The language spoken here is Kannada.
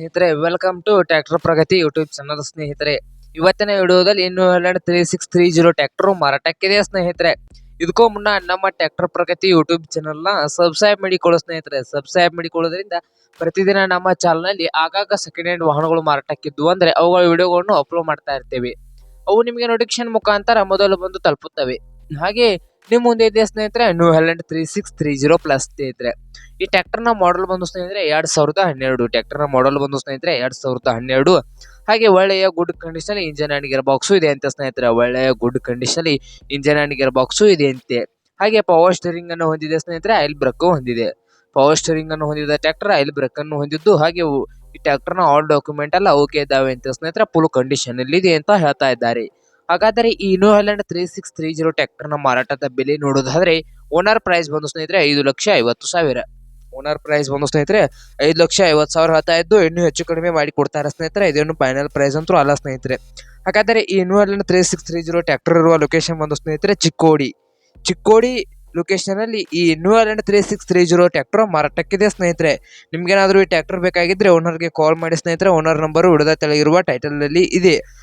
ಸ್ನೇಹಿತರೆ welcome to tractor Pragati YouTube channel ಸ್ನೇಹಿತರೆ. ಇವತ್ತಿನ ವಿಡಿಯೋದಲ್ಲಿ ಇನ್ನು ಹನ್ನೆರಡು three six three zero tractor ಮಾರಾಟಕ್ಕಿದೆ ಸ್ನೇಹಿತರೆ? ಇದಕ್ಕೂ ಮುನ್ನ ನಮ್ಮ ಟ್ರ್ಯಾಕ್ಟರ್ ಪ್ರಗತಿ ಯೂಟ್ಯೂಬ್ ಚಾನಲ್ನ ಸಬ್ಸ್ಕ್ರೈಬ್ ಮಾಡಿಕೊಳ್ಳೋ ಸ್ನೇಹಿತರೆ ಸಬ್ಸ್ಕ್ರೈಬ್ ಮಾಡಿಕೊಳ್ಳೋದ್ರಿಂದ ಪ್ರತಿದಿನ ನಮ್ಮ ಚಾನಲ್ನಲ್ಲಿ ಆಗಾಗ ಸೆಕೆಂಡ್ ಹ್ಯಾಂಡ್ ವಾಹನಗಳು ಮಾರಾಟಕ್ಕಿದ್ದು ಅಂದರೆ ಅವುಗಳ ವಿಡಿಯೋಗಳನ್ನು ಅಪ್ಲೋಡ್ ಮಾಡ್ತಾ ಇರ್ತೇವೆ. ಅವು ನಿಮಗೆ ನೋಟಿಫಿಕೇಶನ್ ಮುಖಾಂತರ ಮೊದಲು ಬಂದು ತಲುಪುತ್ತವೆ. ಹಾಗೆ ನಿಮ್ಮ ಮುಂದೆ ಇದೆ ಸ್ನೇಹಿತರೆ new Holland three six three zero plus ಸ್ನೇಹಿತರೆ. ಈ ಟ್ರ್ಯಾಕ್ಟರ್ನ ಮಾಡಲ್ ಬಂದು ಸ್ನೇಹಿತರೆ, ಎರಡು ಸಾವಿರದ ಹನ್ನೆರಡು. ಟ್ರ್ಯಾಕ್ಟರ್ನ ಮಾಡಲ್ ಬಂದು ಸ್ನೇಹಿತರೆ, ಎರಡ್ ಸಾವಿರದ ಹನ್ನೆರಡು. ಹಾಗೆ ಒಳ್ಳೆಯ good condition engine and gearbox ಇದೆ ಅಂತ ಸ್ನೇಹಿತರೆ. ಒಳ್ಳೆಯ good condition engine and gearbox ಇದೆ ಅಂತೆ. ಹಾಗೆ ಪವರ್ ಸ್ಟೇರಿಂಗ್ ಅನ್ನು ಹೊಂದಿದೆ ಸ್ನೇಹಿತರೆ ಐಲ್ ಬ್ರಕ್ ಹೊಂದಿದೆ. ಪವರ್ ಸ್ಟೇರಿಂಗ್ ಅನ್ನು ಹೊಂದಿದ ಟ್ಯಾಕ್ಟರ್ ಐಲ್ ಬ್ರೇಕ್ ಅನ್ನು ಹೊಂದಿದ್ದು, ಹಾಗೆ ಈ ಟ್ರ್ಯಾಕ್ಟರ್ನ ಆಲ್ ಡಾಕ್ಯುಮೆಂಟ್ ಎಲ್ಲ ಓಕೆ ಇದ್ದಾವೆ ಅಂತ ಸ್ನೇಹಿತರೆ. ಫುಲ್ ಕಂಡೀಷನ್ ಅಲ್ಲಿ ಇದೆ ಅಂತ ಹೇಳ್ತಾ ಇದ್ದಾರೆ. ಹಾಗಾದರೆ ಈ new Holland three six three zero ಟ್ರ್ಯಾಕ್ಟರ್ನ ಮಾರಾಟದ ಬೆಲೆ ನೋಡೋದಾದ್ರೆ ಓನರ್ ಪ್ರೈಸ್ ಬಂದು ಸ್ನೇಹಿತರೆ ಐದು ಲಕ್ಷ ಐವತ್ತು ಸಾವಿರ. ಓನರ್ ಪ್ರೈಸ್ ಬಂದು ಸ್ನೇಹಿತರೆ ಐದು ಲಕ್ಷ ಐವತ್ತು ಸಾವಿರ ಹತ್ತ ಇದ್ದು ಇನ್ನೂ ಹೆಚ್ಚು ಕಡಿಮೆ ಮಾಡಿ ಕೊಡ್ತಾರೆ ಸ್ನೇಹಿತರೆ, ಇದೇನು ಫೈನಲ್ ಪ್ರೈಸ್ ಅಂತೂ ಅಲ್ಲ ಸ್ನೇಹಿತರೆ. ಹಾಗಾದರೆ ಈ new Holland three six three zero tractor ಇರುವ ಲೊಕೇಶನ್ ಬಂದು ಸ್ನೇಹಿತರೆ ಚಿಕ್ಕೋಡಿ. ಚಿಕ್ಕೋಡಿ ಲೊಕೇಶನ್ ಅಲ್ಲಿ ಈ new Holland three six three zero tractor ಮಾರಾಟಕ್ಕಿದೆ ಸ್ನೇಹಿತರೆ. ನಿಮ್ಗೇನಾದ್ರೂ ಈ ಟ್ರ್ಯಾಕ್ಟರ್ ಬೇಕಾಗಿದ್ರೆ ಓನರ್ಗೆ ಕಾಲ್ ಮಾಡಿ ಸ್ನೇಹಿತರೆ ಓನರ್ ನಂಬರ್ ಹಿಡಿದ ತೆಳಗಿರುವ ಟೈಟಲ್ ಅಲ್ಲಿ ಇದೆ.